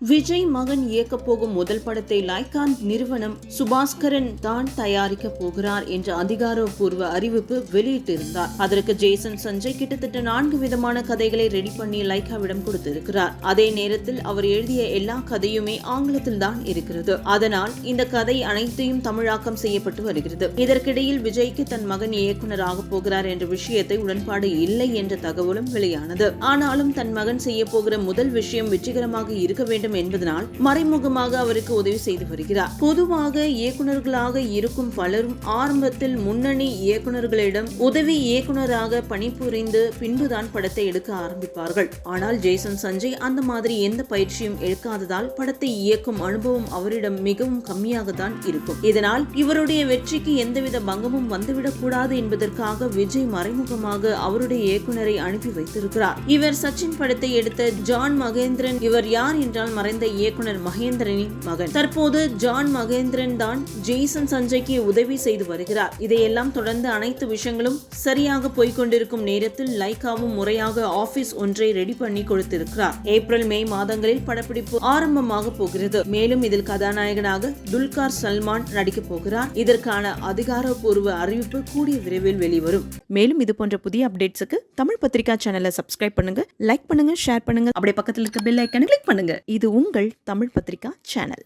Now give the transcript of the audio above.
விஜய் மகன் இயக்க போகும் முதல் படத்தை லைகான் நிறுவனம் சுபாஸ்கரன் தான் தயாரிக்க போகிறார் என்ற அதிகாரப்பூர்வ அறிவிப்பு வெளியிட்டிருந்தார். அதற்கு ஜேசன் சஞ்சய் கிட்டத்தட்ட நான்கு விதமான கதைகளை ரெடி பண்ணி லைகாவிடம் கொடுத்திருக்கிறார். அதே நேரத்தில் அவர் எழுதிய எல்லா கதையுமே ஆங்கிலத்தில் தான் இருக்கிறது. அதனால் இந்த கதை அனைத்தையும் தமிழாக்கம் செய்யப்பட்டு வருகிறது. இதற்கிடையில் விஜய்க்கு தன் மகன் இயக்குனராக போகிறார் என்ற விஷயத்தை உடன்பாடு இல்லை என்ற தகவலும் வெளியானது. ஆனாலும் தன் மகன் செய்ய போகிற முதல் விஷயம் வெற்றிகரமாக இருக்க வேண்டும் என்பதனால் மறைமுகமாக அவருக்கு உதவி செய்து வருகிறார். பொதுவாக இயக்குனர்களாக இருக்கும் பலரும் ஆரம்பத்தில் முன்னணி இயக்குநர்களிடம் உதவி இயக்குநராக பணிபுரிந்து பின்புதான் படத்தை எடுக்க ஆரம்பிப்பார்கள். ஆனால் ஜெய்சன் சஞ்சய் அந்த மாதிரி எந்த பயிற்சியும் எடுக்காததால் படத்தை இயக்கும் அனுபவம் அவரிடம் மிகவும் கம்மியாக தான் இருக்கும். இதனால் இவருடைய வெற்றிக்கு எந்தவித பங்கமும் வந்துவிடக் கூடாது என்பதற்காக விஜய் மறைமுகமாக அவருடைய இயக்குனரை அனுப்பி வைத்திருக்கிறார். இவர் சச்சின் படத்தை எடுத்த ஜான் மகேந்திரன் இவர் யார் என்றால் மறைந்த இயக்குனர் மகேந்திரனின் மகன். தற்போது ஜான் மகேந்திரன் தான் ஜெய்சன் சஞ்சய்க்கு உதவி செய்து வருகிறார். இதையெல்லாம் தொடர்ந்து அனைத்து விஷயங்களும் சரியாக போய்க்கொண்டிருக்கும் நேரத்தில் லைகாவும் முறையாக ஆபீஸ் ஒன்றை ரெடி பண்ணி கொடுத்திருக்கிறார். ஏப்ரல் மே மாதங்களில் படப்பிடிப்பு ஆரம்பமாக போகிறது. மேலும் இதில் கதாநாயகனாக துல்கார் சல்மான் நடிக்கப் போகிறார். இதற்கான அதிகாரப்பூர்வ அறிவிப்பு கூடிய விரைவில் வெளிவரும். மேலும் இது போன்ற புதிய அப்டேட்ஸுக்கு தமிழ் பத்திரிகா சேனலை சப்ஸ்கிரைப் பண்ணுங்க லைக் பண்ணுங்க ஷேர் பண்ணுங்க. அப்படியே பக்கத்தில் இருக்க பெல் ஐக்கனை கிளிக் பண்ணுங்க. இது இது உங்கள் தமிழ் பத்திரிகா சேனல்.